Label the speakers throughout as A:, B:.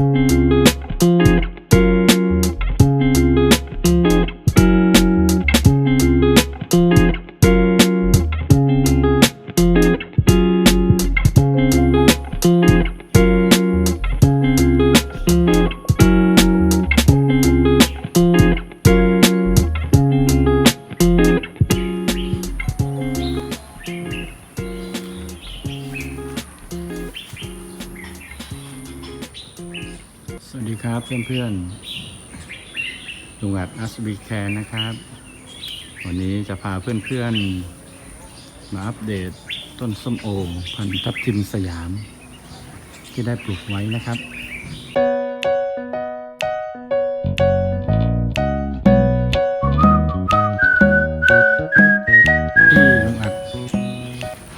A: ส เพื่อนๆลุงอัดอัสบีแคนนะครับ วันนี้จะพาเพื่อนๆ มาอัปเดตต้นส้มโอ พันธุ์ทับทิมสยาม ที่ได้ปลูกไว้นะครับที่ลุงอัด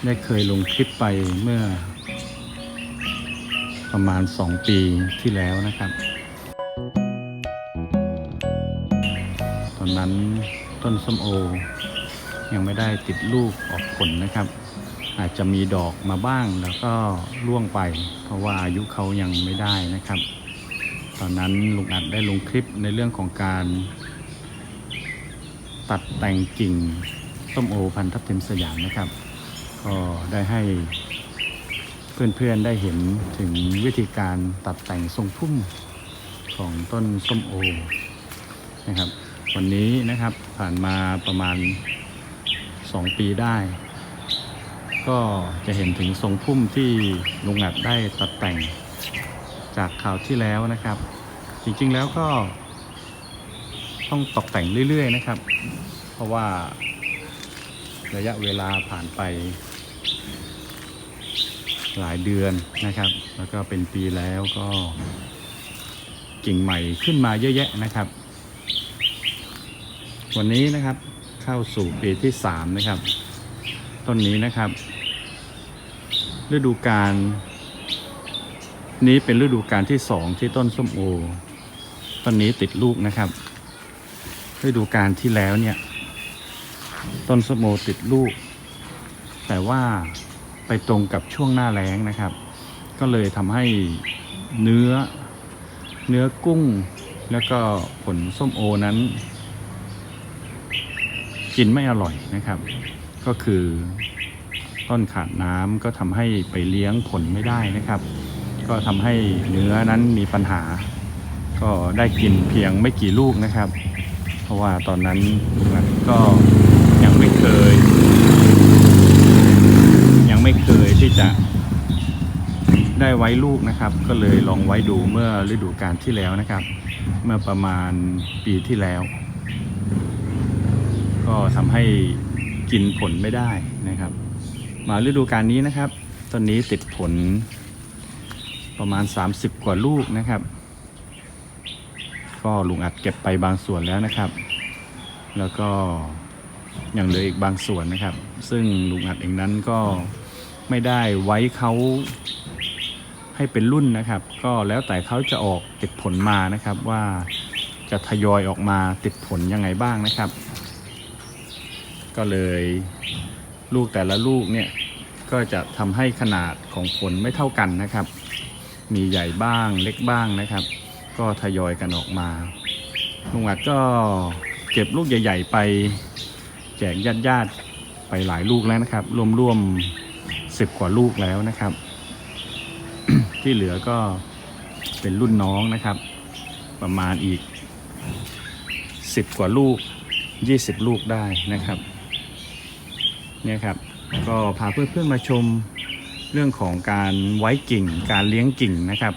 A: ได้เคยลงคลิปไปเมื่อประมาณ 2 ปีที่แล้วนะครับ อนนั้นต้นส้มโอ ยังไม่ได้ติดลูกออกผลนะครับ อาจจะมีดอกมาบ้างแล้วก็ร่วงไป เพราะว่าอายุเขายังไม่ได้นะครับ ตอนนั้นลุงอัดได้ลงคลิปในเรื่องของการ ตัดแต่งกิ่งส้มโอพันธุ์ทับทิมสยามนะครับ ก็ได้ให้เพื่อนๆได้เห็นถึงวิธีการตัดแต่งทรงพุ่มของต้นส้มโอนะครับ วันนี้นะครับผ่านมาประมาณ 2 ปีได้ ก็จะเห็นถึงทรงพุ่มที่ลุงอัดได้ตัดแต่งจากข่าวที่แล้วนะครับ จริงๆแล้วก็ ต้องตกแต่งเรื่อย ๆ นะครับ เพราะว่าระยะเวลาผ่านไป หลายเดือนนะครับ แล้วก็เป็นปีแล้วก็กิ่งใหม่ขึ้นมาเยอะแยะนะครับ วันนี้นะครับเข้าสู่ปีที่สามนะครับ ต้นนี้นะครับ ฤดูกาลนี้เป็นฤดูกาลที่สองที่ต้นส้มโอต้นนี้ติดลูกนะครับ ฤดูกาลที่แล้วเนี่ย ต้นส้มโอติดลูก แต่ว่าไปตรงกับช่วงหน้าแล้งนะครับ ก็เลยทำให้เนื้อเนื้อกุ้งแล้วก็ผลส้มโอนั้น กินไม่อร่อยนะครับ ก็คือต้นขาดน้ำก็ทำให้ไปเลี้ยงผลไม่ได้นะครับ ก็ทำให้เนื้อนั้นมีปัญหา ก็ได้กินเพียงไม่กี่ลูกนะครับ เพราะว่าตอนนั้นลุงอัดก็ยังไม่เคย ยังไม่เคยที่จะได้ไว้ลูกนะครับ ก็เลยลองไว้ดูเมื่อฤดูกาลที่แล้วนะครับ เมื่อประมาณปีที่แล้ว ก็ทำให้กินผลไม่ได้นะครับ มาฤดูกาลนี้นะครับต้นนี้ติดผลประมาณ 30 กว่าลูกนะครับ ก็ลุงอัดเก็บไปบางส่วนแล้วนะครับ แล้วก็ยังเหลืออีกบางส่วนนะครับ ซึ่งลุงอัดเองนั้นก็ไม่ได้ไว้เขาให้เป็นรุ่นนะครับ ก็แล้วแต่เขาจะออกติดผลมานะครับว่าจะทยอยออกมาติดผลยังไงบ้างนะครับ ก็เลยลูกแต่ละลูกเนี่ยก็จะทำให้ขนาดของผลไม่เท่ากันนะครับ มีใหญ่บ้างเล็กบ้างนะครับ ก็ทยอยกันออกมาลุงอัดก็เก็บลูกใหญ่ ๆ ไปแจกญาติญาติๆไปหลายลูกแล้วนะครับ รวมๆสิบกว่าลูกแล้วนะครับ ที่เหลือก็เป็นรุ่นน้องนะครับ ประมาณอีกสิบกว่าลูกยี่สิบลูกได้นะครับ เนี่ยครับก็พาเพื่อนๆมาชมเรื่องของการไว้กิ่ง การเลี้ยงกิ่งนะครับ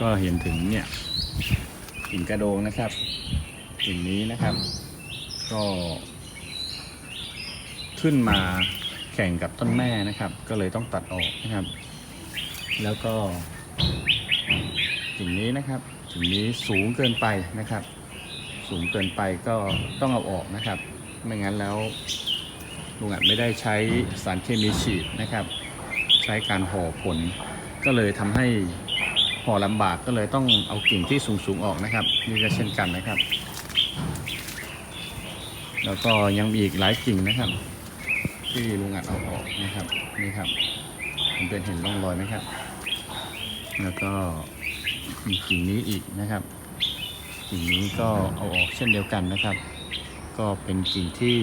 A: ก็เห็นถึงเนี่ยกิ่งกระโดงนะครับกิ่งนี้นะครับ ก็ ขึ้นมาแข่งกับต้นแม่นะครับ ก็เลยต้องตัดออกนะครับ แล้วก็กิ่งนี้นะครับกิ่งนี้สูงเกินไปนะครับ สูงเกินไปก็ต้องเอาออกนะครับ ไม่งั้นแล้ว ลุงอัดไม่ได้ใช้สารเคมีฉีดนะครับ ใช้การห่อผล ก็เลยทำให้ห่อลำบากก็เลยต้องเอากิ่งที่สูงๆออกนะครับ นี่ก็เช่นกันนะครับ แล้วก็ยังมีอีกหลายกิ่งนะครับ ที่ลุงอัดเอาออกนะครับนี่ครับเป็นเห็นร่องรอยไหมครับ แล้วก็มีกิ่งนี้อีกนะครับ กิ่งนี้ก็เอาออกเช่นเดียวกันนะครับ ก็เป็นกิ่งที่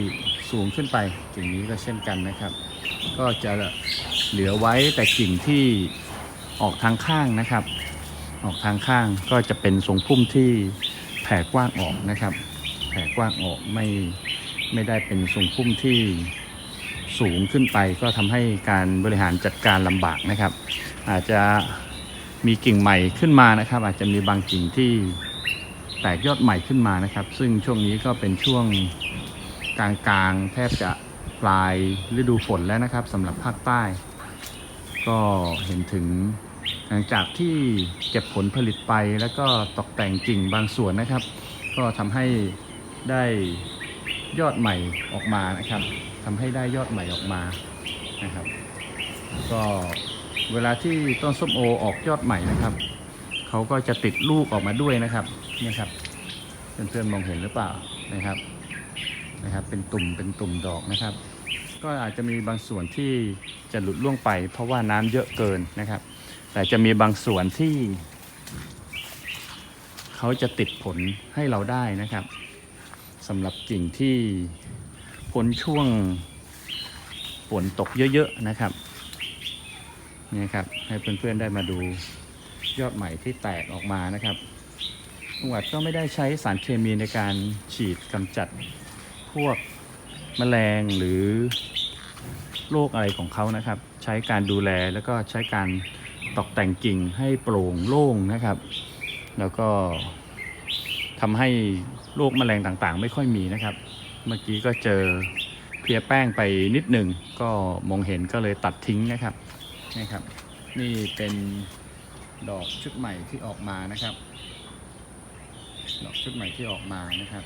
A: สูงขึ้นไปกิ่งนี้ก็เช่นกันนะครับ ก็จะเหลือไว้แต่กิ่งที่ออกทางข้างนะครับ ออกทางข้างก็จะเป็นทรงพุ่มที่แผ่กว้างออกนะครับ แผ่กว้างออกไม่ไม่ได้เป็นทรงพุ่มที่สูงขึ้นไป ก็ทำให้การบริหารจัดการลำบากนะครับ อาจจะมีกิ่งใหม่ขึ้นมานะครับ อาจจะมีบางกิ่งที่แตกยอดใหม่ขึ้นมานะครับ ซึ่งช่วงนี้ก็เป็นช่วง กลางๆ แทบจะปลายฤดูฝนแล้วนะครับสำหรับภาคใต้ ก็เห็นถึงหลังจากที่เก็บผลผลิตไปแล้วก็ตกแต่งกิ่งบางส่วนนะครับ ก็ทำให้ได้ยอดใหม่ออกมานะครับทำให้ได้ยอดใหม่ออกมานะครับ ก็เวลาที่ต้นส้มโอออกยอดใหม่นะครับเขาก็จะติดลูกออกมาด้วยนะครับนี่ครับเพื่อนๆมองเห็นหรือเปล่านะครับ นะครับ เป็นตุ่มเป็นตุ่มดอกนะครับ ก็อาจจะมีบางส่วนที่จะหลุดล่วงไป เพราะว่าน้ำเยอะเกินนะครับ แต่จะมีบางส่วนที่เขาจะติดผลให้เราได้นะครับสำหรับกิ่งที่พ้นช่วงฝนตกเยอะๆนะครับนี่ครับให้เพื่อนๆได้มาดูยอดใหม่ที่แตกออกมานะครับจังหวัดก็ไม่ได้ใช้สารเคมีในการฉีดกำจัด พวกแมลงหรือโรคอะไรของเขานะครับ ใช้การดูแลแล้วก็ใช้การตกแต่งกิ่งให้โปร่งโล่งนะครับ แล้วก็ทำให้โรคแมลงต่างๆ ไม่ค่อยมีนะครับ เมื่อกี้ก็เจอเพียแป้งไปนิดหนึ่งก็มองเห็นก็เลยตัดทิ้งนะครับนี่ครับ นี่เป็นดอกชุดใหม่ที่ออกมานะครับ ดอกชุดใหม่ที่ออกมานะครับ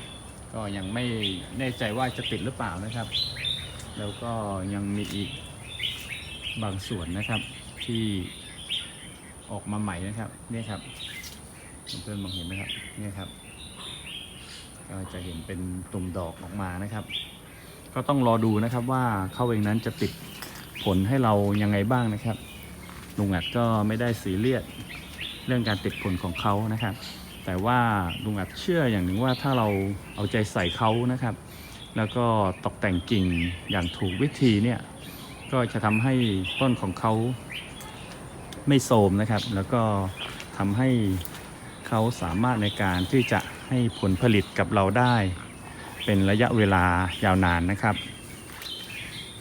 A: ก็ยังไม่แน่ใจว่าจะติดหรือเปล่านะครับ แล้วก็ยังมีอีกบางส่วนนะครับที่ออกมาใหม่นะครับนี่ครับเพื่อนๆมองเห็นไหมครับนี่ครับ ก็จะเห็นเป็นตุ่มดอกออกมานะครับ ก็ต้องรอดูนะครับว่าเขาเองนั้นจะติดผลให้เรายังไงบ้างนะครับลุงอัดก็ไม่ได้ซีเรียสเรื่องการติดผลของเขานะครับ แต่ว่าลุงอัดเชื่ออย่างหนึ่งว่าถ้าเราเอาใจใส่เขานะครับ แล้วก็ตกแต่งกิ่งอย่างถูกวิธีเนี่ยก็จะทำให้ต้นของเขาไม่โทรมนะครับ แล้วก็ทำให้เขาสามารถในการที่จะให้ผลผลิตกับเราได้ เป็นระยะเวลายาวนานนะครับ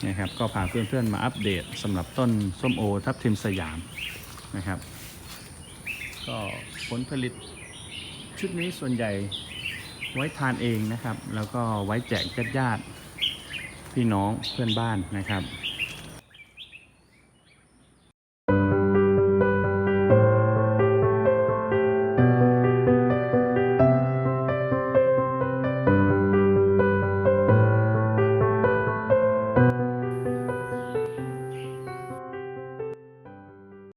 A: นะครับ ก็พาเพื่อนๆมาอัปเดตสำหรับต้นส้มโอทับทิมสยามนะครับ ก็ผลผลิต ชุดนี้ส่วนใหญ่ไว้ทานเองนะครับ แล้วก็ไว้แจกญาติๆพี่น้องเพื่อนบ้านนะครับ